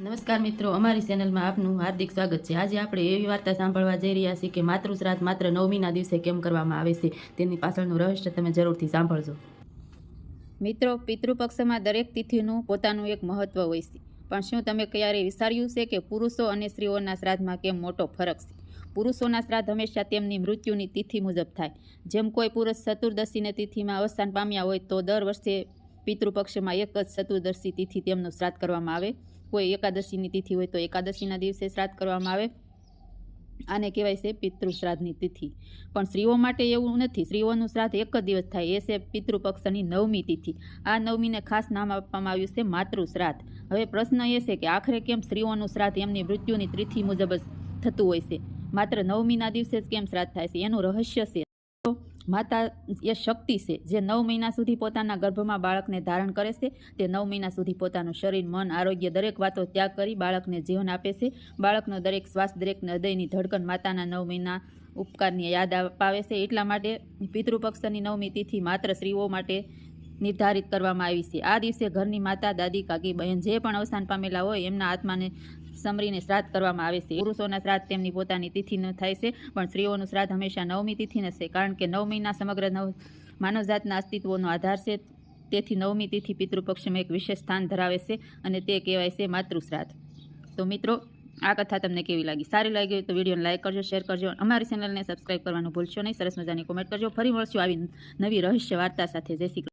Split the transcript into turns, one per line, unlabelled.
નમસ્કાર મિત્રો, અમારી ચેનલમાં આપનું હાર્દિક સ્વાગત છે. આજે આપણે એવી વાર્તા સાંભળવા જઈ રહ્યા છીએ કે માતૃશ્રાદ્ધ માત્ર નવમીના દિવસે કેમ કરવામાં આવે છે? તેની પાછળનું રહસ્ય તમે જરૂરથી સાંભળજો. મિત્રો, પિતૃપક્ષમાં દરેક તિથિનું પોતાનું એક મહત્વ હોય છે. પણ શું તમે ક્યારેય વિચાર્યું છે કે પુરુષો અને સ્ત્રીઓના શ્રાદ્ધમાં કેમ મોટો ફરક છે? પુરુષોના શ્રાદ્ધ હંમેશા તેમની મૃત્યુની તિથિ મુજબ થાય. જેમ કોઈ પુરુષ ચતુર્દશીને તિથિમાં અવસાન પામ્યા હોય તો દર વર્ષે પિતૃપક્ષમાં એક જ ચતુર્દશી તિથિ તેમનું શ્રાદ્ધ કરવામાં આવે. કોઈ એકાદશીની તિથિ હોય તો એકાદશીના દિવસે શ્રાદ્ધ કરવામાં આવે. આને કહેવાય છે પિતૃશ્રાદ્ધની તિથિ. પણ સ્ત્રીઓ માટે એવું નથી. સ્ત્રીઓનું શ્રાદ્ધ એક જ દિવસ થાય. એ છે પિતૃપક્ષની નવમી તિથિ. આ નવમીને ખાસ નામ આપવામાં આવ્યું છે માતૃશ્રાદ્ધ. હવે પ્રશ્ન એ છે કે આખરે કેમ સ્ત્રીઓનું શ્રાદ્ધ એમની મૃત્યુની તિથિ મુજબ જ થતું હોય છે? માત્ર નવમીના દિવસે જ કેમ શ્રાદ્ધ થાય છે? એનું રહસ્ય છે. માતા એ શક્તિ છે. જે નવ મહિના સુધી પોતાના ગર્ભમાં બાળકને ધારણ કરે છે, તે નવ મહિના સુધી પોતાનું શરીર, મન, આરોગ્ય દરેક વાતો ત્યાગ કરી બાળકને જીવન આપે છે. બાળકનો દરેક શ્વાસ, દરેક હૃદયની ધડકન માતાના નવ મહિના ઉપકારની યાદ અપાવે છે. એટલા માટે પિતૃપક્ષની નવમી તિથિ માત્ર સ્ત્રીઓ માટે નિર્ધારિત કરવામાં આવી છે. આ દિવસે ઘરની માતા, દાદી, કાકી, બહેન જે પણ અવસાન પામેલા હોય એમના આત્માને સમરીને શ્રાદ્ધ કરવામાં આવે છે. પુરુષોના શ્રાદ્ધ તેમની પોતાની તિથિનું થાય છે, પણ સ્ત્રીઓનું શ્રાદ્ધ હંમેશા નવમી તિથિને છે, કારણ કે નવ મહિના સમગ્ર નવ માનવજાતના અસ્તિત્વનો આધાર છે. તેથી નવમી તિથિ પિતૃપક્ષમાં એક વિશેષ સ્થાન ધરાવે છે અને તે કહેવાય છે માતૃશ્રાદ્ધ. તો મિત્રો, આ કથા તમને કેવી લાગી? સારી લાગી હોય તો વિડીયોને લાઇક કરજો, શેર કરજો અમારી ચેનલને સબસ્ક્રાઈબ કરવાનું ભૂલશો નહીં. સરસ મજાની કોમેન્ટ કરજો. ફરી મળશું આવી નવી રહસ્ય વાર્તા સાથે. જય શ્રી